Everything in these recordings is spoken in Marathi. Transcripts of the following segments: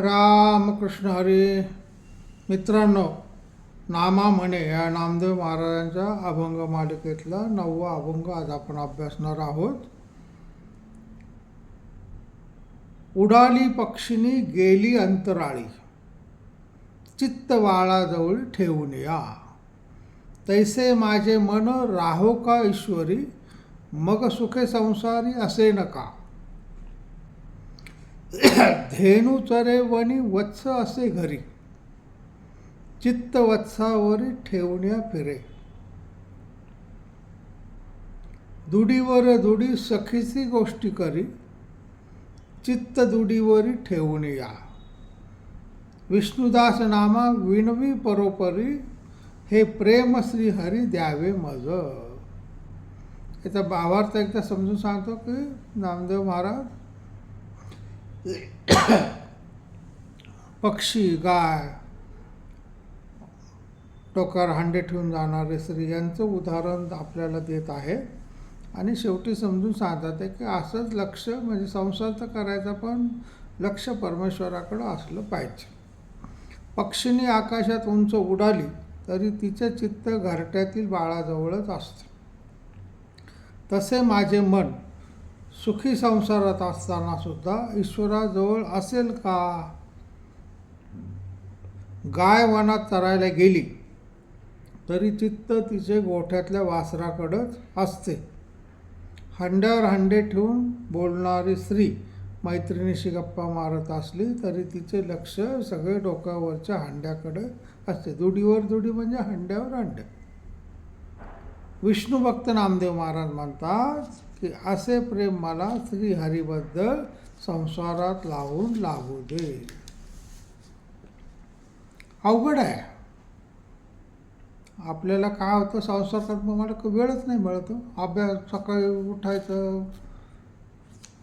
रामकृष्ण हरी. मित्रांनो नामा म्हणे या नामदेव महाराजांच्या अभंग मालिकेतला नववा अभंग आज आपण अभ्यासणार आहोत. उडाली पक्षिणी गेली अंतराळी. चित्त वाळाजवळ ठेवून या. तैसे माझे मन राहो का ईश्वरी मग सुखे संसारी असे नका. धेनू चरे वणी वत्स असे घरी. चित्त वत्सावरी ठेवण्या फिरे. दुडीवर दुडी सखीची गोष्टी करी. चित्त दुडीवरी ठेवून या. विष्णुदास नामा विणवी परोपरी. हे प्रेम श्री हरी द्यावे मज. याचा भावार्थ एकदा समजून सांगतो की नामदेव महाराज पक्षी गाय टोकर हांडे ठेवून जाणारे स्त्री यांचं उदाहरण आपल्याला देत आहे. आणि शेवटी समजून सांगतात की असंच लक्ष म्हणजे संसार तर करायचा पण लक्ष परमेश्वराकडं असलं पाहिजे. पक्षीनी आकाशात उंच उडाली तरी तिचे चित्त घरट्यातील बाळाजवळच असते. तसे माझे मन सुखी संसारात असताना सुद्धा ईश्वराजवळ असेल का? गाय वनात चरायला गेली तरी चित्त तिचे गोठ्यातल्या वासराकडंच असते. हंड्यावर हंडे ठेवून बोलणारी स्त्री मैत्रिणीशी गप्पा मारत असली तरी तिचे लक्ष सगळे डोक्यावरच्या हंड्याकडे असते. दुडीवर दुडी म्हणजे हंड्यावर हंड्या विष्णू भक्त नामदेव महाराज म्हणतात की असे प्रेम मला श्रीहरीबद्दल संसारात लावून लागू दे. अवघड आहे. आपल्याला काय होतं संसारात मग मला वेळच नाही मिळतो. अभ्यास सकाळी उठायचं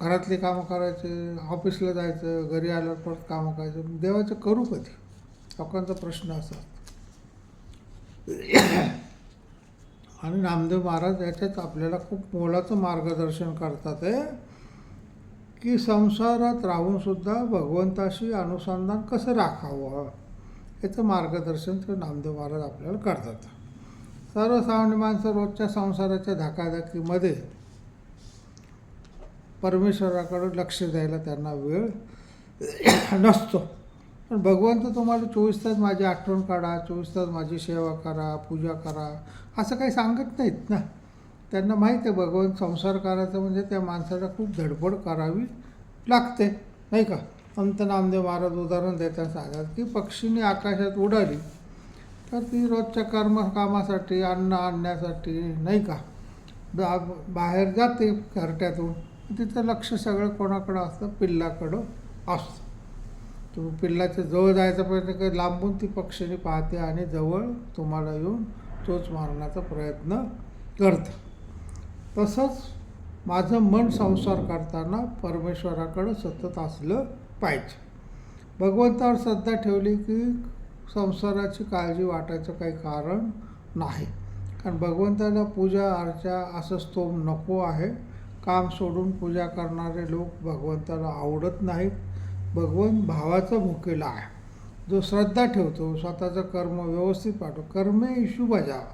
घरातली कामं करायचे ऑफिसला जायचं घरी आल्यावर परत कामं करायचं. देवाचं करू कधी लोकांचा प्रश्न असा. आणि नामदेव महाराज याच्यात आपल्याला खूप मोलाचं मार्गदर्शन करतात आहे की संसारात राहूनसुद्धा भगवंताशी अनुसंधान कसं राखावं? याचं मार्गदर्शन ते नामदेव महाराज आपल्याला करतात. सर्वसामान्य माणसं रोजच्या संसाराच्या धकाधकीमध्ये परमेश्वराकडं लक्ष द्यायला त्यांना वेळ नसतो. पण भगवंत तुम्हाला चोवीस तास माझी आठवण काढा चोवीस तास माझी सेवा करा पूजा करा. असं काही सांगत नाहीत ना. त्यांना माहीत आहे भगवंत संसार करायचं म्हणजे त्या माणसाला खूप धडपड करावी लागते. नाही का? अंत नामदेव महाराज उदाहरण देताना सांगतात की पक्षीने आकाशात उडाली तर ती रोजच्या कर्म कामासाठी अन्न आणण्यासाठी नाही का? बा बाहेर जाते घरट्यातून. तिचं लक्ष सगळं कोणाकडं असतं? पिल्लाकडं असतं. तुम्ही पिल्लाच्या जवळ जायचा प्रयत्न कर. लांबून ती पक्षीने पाहते आणि जवळ तुम्हाला येऊन चोच मारण्याचा प्रयत्न करतं. तसंच माझं मन संसार करताना परमेश्वराकडं सतत असलं पाहिजे. भगवंतावर श्रद्धा ठेवली की संसाराची काळजी वाटायचं काही कारण नाही. कारण भगवंताला पूजा अर्चा असं स्तोम नको आहे. काम सोडून पूजा करणारे लोक भगवंताला आवडत नाहीत. भगवान भावाचा भुकेला आहे. जो श्रद्धा ठेवतो स्वतःचं कर्म व्यवस्थित पाठव. कर्मे इशू बजावा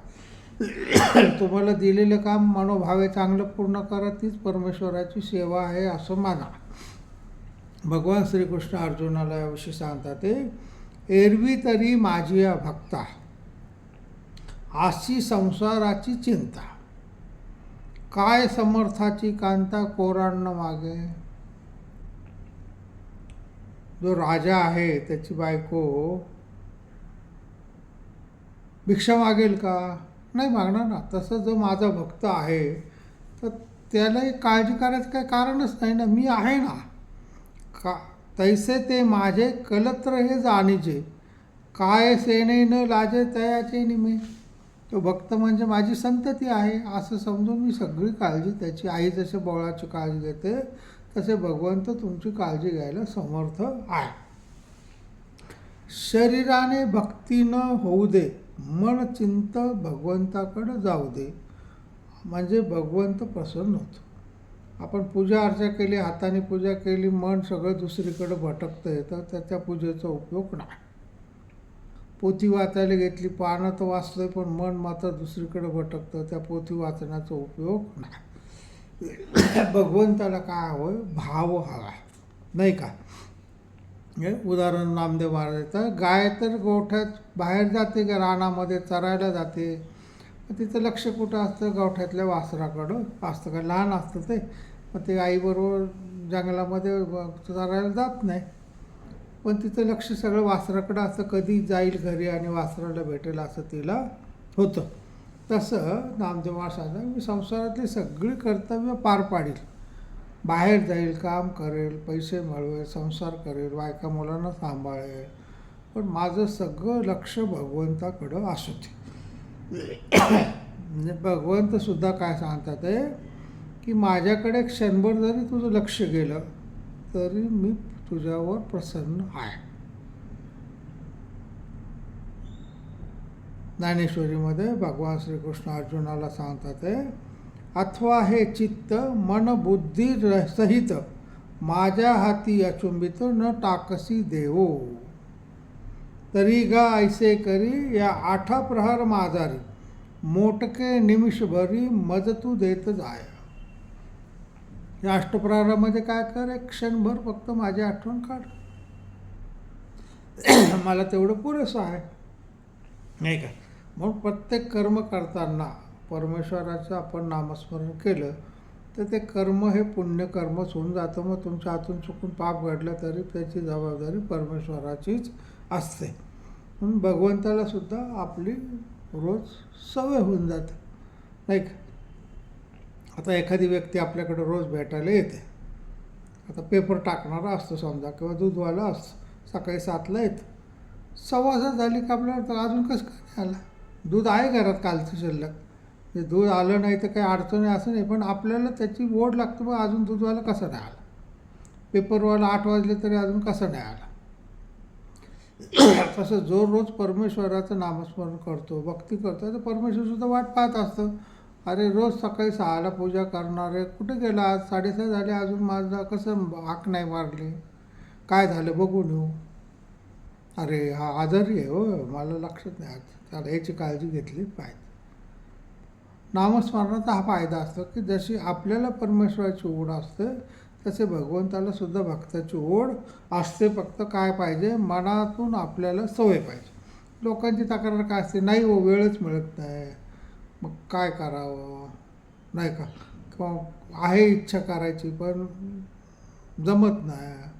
तुम्हाला दिलेलं काम मनोभावे चांगलं पूर्ण करा तीच परमेश्वराची सेवा आहे असं माना. भगवान श्रीकृष्ण अर्जुनाला याविषयी सांगतात ते एरवी तरी माझी या भक्ता. अशी संसाराची चिंता. काय समर्थाची कांता कोरांना मागे? जो राजा आहे त्याची बायको भिक्षा मागेल का? नाही मागणार ना. तसं जो माझा भक्त आहे तर त्यालाही काळजी करायचं काही कारणच नाही ना. मी आहे ना. का? तैसे ते माझे कलत्र हे जाणीचे काय सेने न लाजे तयाचे निमे. तो भक्त म्हणजे माझी संतती आहे. असं समजून मी सगळी काळजी त्याची आई जसे बोळाची काळजी घेते तसे भगवंत तुमची काळजी घ्यायला समर्थ आहे. शरीराने भक्ती न होऊ दे मन चिंत भगवंताकडं जाऊ दे म्हणजे भगवंत प्रसन्न होतो. आपण पूजा अर्चा केली हाताने पूजा केली मन सगळं दुसरीकडे येतं तर त्याच्या पूजेचा उपयोग नाही. पोथी वाचायला घेतली पानं तर वाचतोय पण मन मात्र दुसरीकडे भटकतं त्या पोथी वाचण्याचा उपयोग नाही. भगवंताला काय हवं? भाव हवा. नाही का? हे उदाहरण नामदेव महाराजाचं गाय तर गोठ्यात बाहेर जाते का? रानामध्ये चरायला जाते. तिचं लक्ष कुठं असतं? गोठ्यातल्या वासराकडं. असतं का लहान असतं ते. मग ते आईबरोबर जंगलामध्ये चरायला जात नाही. पण तिचं लक्ष सगळं वासराकडं असं कधी जाईल घरी आणि वासराला भेटेल असं तिला होतं. तसं नामदेव महाराज मी संसारातली सगळी कर्तव्य पार पाडील. बाहेर जाईल काम करेल पैसे मिळवेल संसार करेल बायका मुलांना सांभाळेल. पण माझं सगळं लक्ष भगवंताकडं असू दे म्हणजे भगवंतसुद्धा काय सांगतात आहे की माझ्याकडे क्षणभर जरी तुझं लक्ष गेलं तरी मी तुझ्यावर प्रसन्न आहे. ज्ञानेश्वरीमध्ये भगवान श्रीकृष्ण अर्जुनाला सांगतात आहे अथवा हे चित्त मन बुद्धी सहित माझ्या हाती अचुंबित न टाकसी देवो. तरी गा ऐसे करी या आठा प्रहार माझारी मोटके निमिषभरी मज तू देत जाय. या अष्टप्रहारामध्ये काय कर एक क्षणभर फक्त माझी आठवण काढ. मला तेवढं पुरेसं आहे. नाही का? म्हणून प्रत्येक कर्म करताना परमेश्वराचं आपण नामस्मरण केलं तर ते कर्म हे पुण्यकर्मच होऊन जातं. मग तुमच्या हातून चुकून पाप घडलं तरी त्याची जबाबदारी परमेश्वराचीच असते. म्हणून भगवंताला सुद्धा आपली रोज सवय होऊन जाते. नाही का? आता एखादी व्यक्ती आपल्याकडे रोज भेटायला येते. आता पेपर टाकणारा असतो समजा किंवा दूधवाला असतो. सकाळी सातला येतं. सव्वा झाली का आपल्याला तर अजून कसं काय आला? दूध आहे घरात कालचं शिल्लक. ते दूध आलं नाही तर काही अडचण आहे असं नाही पण आपल्याला त्याची ओढ लागते मग अजून दूधवाला कसं नाही आला पेपरवाला आठ वाजले तरी अजून कसं नाही आला तसं जो रोज परमेश्वराचं नामस्मरण करतो भक्ती करतो तर परमेश्वरसुद्धा वाट पाहत असतं. अरे रोज सकाळी सहाला पूजा करणार आहे कुठे गेला आज? साडेसहा झाले अजून माझा कसं आक नाही मारली? काय झालं बघून येऊ. अरे हा आजारी आहे हो. मला लक्षात नाही आज त्याला याची काळजी घेतली पाहिजे. नामस्मरणाचा हा फायदा असतो की जशी आपल्याला परमेश्वराची ओढ असते तसे भगवंताला सुद्धा भक्ताची ओढ असते. फक्त काय पाहिजे? मनातून आपल्याला सवय पाहिजे. लोकांची तक्रार काय असते? नाही हो वेळच मिळत नाही. मग काय करावं? नाही का? किंवा आहे इच्छा करायची पण जमत नाही.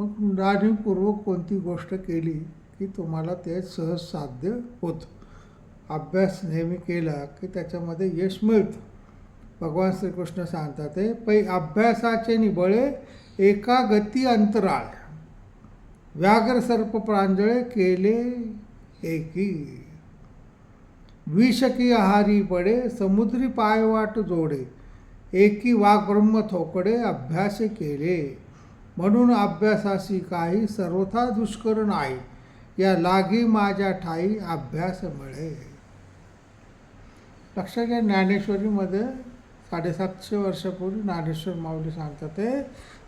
मग जाणीवपूर्वक कोणती गोष्ट केली की तुम्हाला ते सहज साध्य होतं? अभ्यास नेहमी केला की त्याच्यामध्ये यश मिळतं. भगवान श्रीकृष्ण सांगतात ते पै अभ्यासाचे निबळे एका गती अंतराळ. व्याघ्र सर्प प्रांजळे केले एकी. विषकी आहारी पडे समुद्री पायवाट जोडे. एकी वाघ ब्रह्म थोकडे अभ्यास केले. म्हणून अभ्यासाशी काही सर्वथा दुष्कर नाही. या लागी माझ्या ठाई अभ्यास मिळे. लक्षात घ्या ज्ञानेश्वरीमध्ये साडेसातशे वर्षापूर्वी ज्ञानेश्वर माऊली सांगतात ते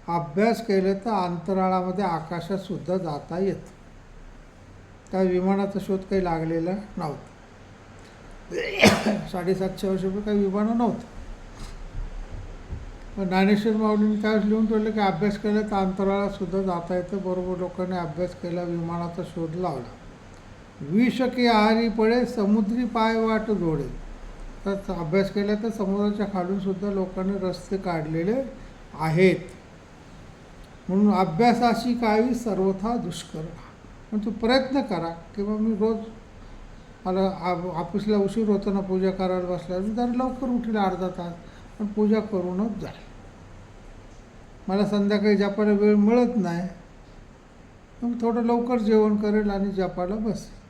अभ्यास केलं तर अंतराळामध्ये आकाशात सुद्धा जाता येतं. त्या विमानाचा शोध काही लागलेला नव्हता. साडेसातशे वर्षापूर्वी काही विमानं नव्हतं. मग ज्ञानेश्वर माऊलींनी त्यावेळेस लिहून ठेवलं की अभ्यास केला तर अंतराळात सुद्धा जाता येतं. बरोबर लोकांनी अभ्यास केला विमानाचा शोध लावला. विषके आहारी पडे समुद्री पायवाट जोडे. तर अभ्यास केला तर समुद्राच्या खालून सुद्धा लोकांनी रस्ते काढलेले आहेत. म्हणून अभ्यासाशी काही सर्वथा दुष्कर पण तू प्रयत्न करा किंवा मी रोज मला आ- ऑफिसला उशीर होतो ना पूजा करायला बसल्या तर लवकर उठेल अर्धा तास. पण पूजा करूनच जाईल मला संध्याकाळी जपायला वेळ मिळत नाही. मग थोडं लवकर जेवण करेल आणि जपायला बसेल.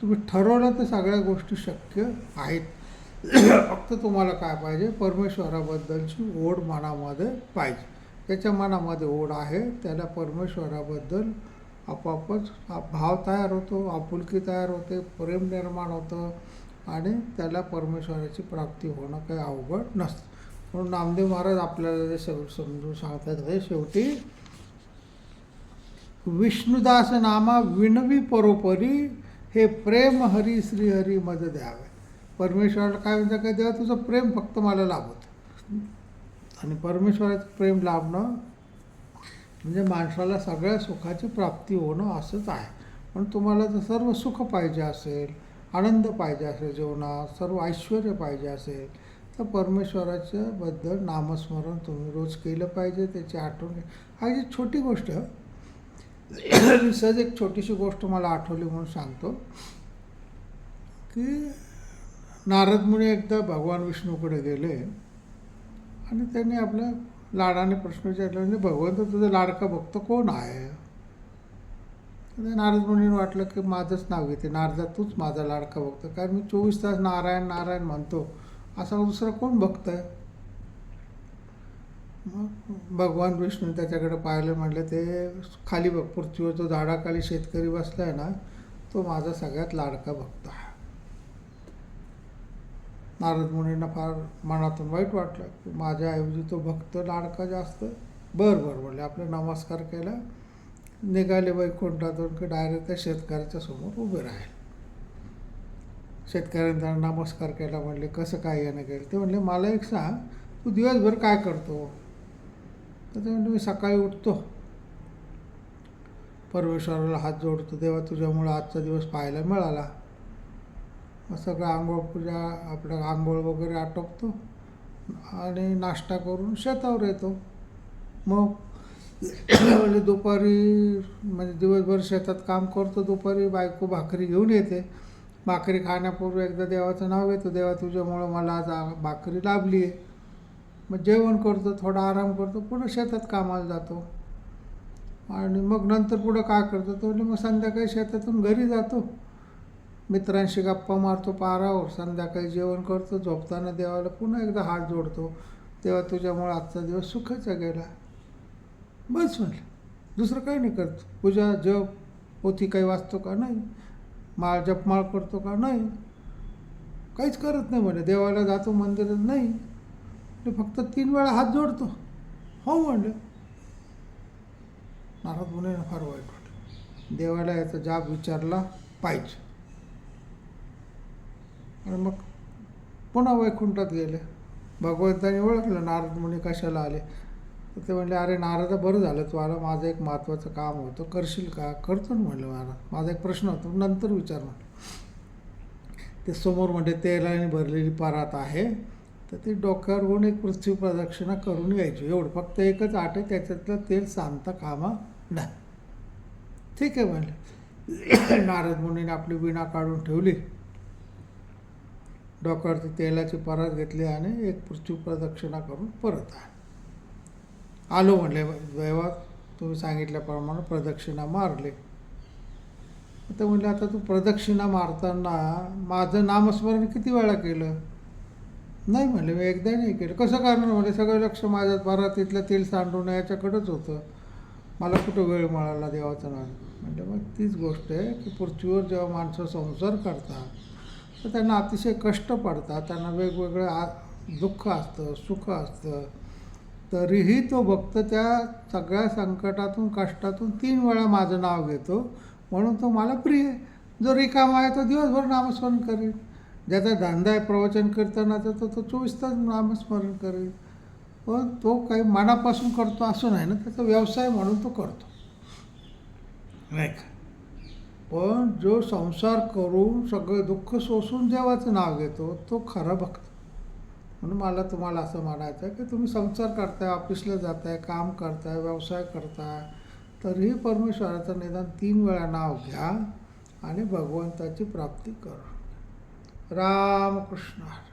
तुम्ही ठरवलं तर सगळ्या गोष्टी शक्य आहेत. फक्त तुम्हाला काय पाहिजे? परमेश्वराबद्दलची ओढ मनामध्ये पाहिजे. त्याच्या मनामध्ये ओढ आहे त्याला परमेश्वराबद्दल आपोआपच भाव तयार होतो आपुलकी तयार होते प्रेम निर्माण होतं. आणि त्याला परमेश्वराची प्राप्ती होणं काही अवघड नसतं. म्हणून नामदेव महाराज आपल्याला जे सग समजून सांगतात हे शेवटी विष्णुदास नामा विणवी परोपरी हे प्रेम हरी श्रीहरी मज द्यावे. परमेश्वराला काय म्हणतं काय देवा तुझं प्रेम फक्त मला लाभत आणि परमेश्वराचं प्रेम लाभणं म्हणजे माणसाला सगळ्या सुखाची प्राप्ती होणं असंच आहे. पण तुम्हाला जर सर्व सुख पाहिजे असेल आनंद पाहिजे असेल जीवनात सर्व ऐश्वर पाहिजे असेल तर परमेश्वराच्या बद्दल नामस्मरण तुम्ही रोज केलं पाहिजे त्याची आठवण हा जी छोटी गोष्ट. सहज एक छोटीशी गोष्ट मला आठवली म्हणून सांगतो की नारद मुनी एकदा भगवान विष्णूकडे गेले आणि त्यांनी आपल्या लाडाने प्रश्न विचारला म्हणजे भगवंत तुझं लाडका भक्त कोण आहे? नारद मुनींना वाटलं की माझंच नाव घेते. नारदा तूच माझा लाडका भक्त कारण मी चोवीस तास नारायण नारायण म्हणतो. असा दुसरा कोण भक्त आहे मग भगवान विष्णू त्याच्याकडे पाहिलं म्हटलं ते खाली बघ पृथ्वीवर जो झाडाखाली शेतकरी बसला आहे ना तो माझा सगळ्यात लाडका भक्त आहे. नारद मुनींना फार मनातून वाईट वाटलं की माझ्याऐवजी तो भक्त लाडका जास्त. बरं बरं म्हणले. आपले नमस्कार केला. निघाले वैकुंठातून की डायरेक्ट त्या शेतकऱ्याच्या समोर उभे राहिले. शेतकऱ्यांनी त्यांना नमस्कार केला म्हणले कसं काय यानं केलं ते म्हणले मला एक सांग तू दिवसभर काय करतो? तर ते म्हणले मी सकाळी उठतो. परमेश्वराला हात जोडतो. तेव्हा तुझ्यामुळं आजचा दिवस पाहायला मिळाला. मग सगळं आंघोळ पूजा आपलं आंघोळ वगैरे आटोपतो आणि नाश्ता करून शेतावर येतो. मग म्हणजे दुपारी म्हणजे दिवसभर शेतात काम करतो दुपारी बायको भाकरी घेऊन येते. भाकरी खाण्यापूर्वी एकदा देवाचं नाव घेतो. देवा तुझ्यामुळं मला आज भाकरी लाभली आहे. मग जेवण करतो थोडा आराम करतो पुन्हा शेतात कामाला जातो. आणि मग नंतर पुढं काय करतो? तो मग संध्याकाळी शेतातून घरी जातो. मित्रांशी गप्पा मारतो पारावर. संध्याकाळी जेवण करतो झोपताना देवाला पुन्हा एकदा हात जोडतो. तेव्हा तुझ्यामुळे आजचा दिवस सुखाचा गेला. बस म्हणलं दुसरं काही नाही करत. पूजा जप पोथी काही वाचतो का नाही? माळ जपमाळ करतो का नाही? काहीच करत नाही म्हणे. देवाला जातो मंदिरात नाही. ते फक्त तीन वेळा हात जोडतो. हो म्हणलं नारद मुने फार वाईट वाटलं. देवाला याचा जाब विचारला पाहिजे. आणि मग पुन्हा वैकुंठात गेले. भगवंताने ओळखलं नारद मुनी कशाला आले. ते म्हणले अरे नारदा बरं झालं तू आला. माझं एक महत्त्वाचं काम होतं. करशील का? करतो ना म्हणलं महाराज. माझा एक प्रश्न होता. नंतर विचार म्हणलं ते समोर म्हणजे तेलाने भरलेली परात आहे. तर ती डोक्यावर होऊन एक पृथ्वी प्रदक्षिणा करून यायची एवढं. फक्त एकच आट आहे. त्याच्यातलं तेल सांगता कामा नाही ठीक आहे म्हणलं. नारद मुनीने आपली विणा काढून ठेवली. डोक्यावरती तेलाची परात घेतली आणि एक पृथ्वी प्रदक्षिणा करून परत आली. आलो म्हणले दैवा तुम्ही सांगितल्याप्रमाणे प्रदक्षिणा मारले. तर म्हणले आता तू प्रदक्षिणा मारताना माझं नामस्मरण किती वेळा केलं? नाही म्हणले मी एकदा नाही केलं. कसं कारण म्हणजे सगळं लक्ष माझ्या बारातीतलं तेल सांडून याच्याकडंच होतं. मला कुठं वेळ मिळाला देवाचं नाव म्हणजे मग तीच गोष्ट आहे की पृथ्वीवर जेव्हा माणसं संसार करतात तर त्यांना अतिशय कष्ट पडतात. त्यांना वेगवेगळं आ दुःख असतं सुख असतं. तरीही तो भक्त त्या सगळ्या संकटातून कष्टातून तीन वेळा माझं नाव घेतो. म्हणून तो मला प्रिय जो रिकामा आहे तो दिवसभर नामस्मरण करेल. ज्याचा धंदा आहे प्रवचन कीर्तनाचा तो तो चोवीस तास नामस्मरण करेल. पण तो काही मनापासून करतो असं नाही ना त्याचा व्यवसाय म्हणून तो करतो. नाही का? पण जो संसार करून सगळं दुःख सोसून देवाचं नाव घेतो तो खरा भक्त. म्हणून मला तुम्हाला असं म्हणायचं आहे की तुम्ही संसार करताय ऑफिसला जाताय काम करताय व्यवसाय करताय तरीही परमेश्वराचं निदान तीन वेळा नाव घ्या आणि भगवंताची प्राप्ती करा रामकृष्ण हरी.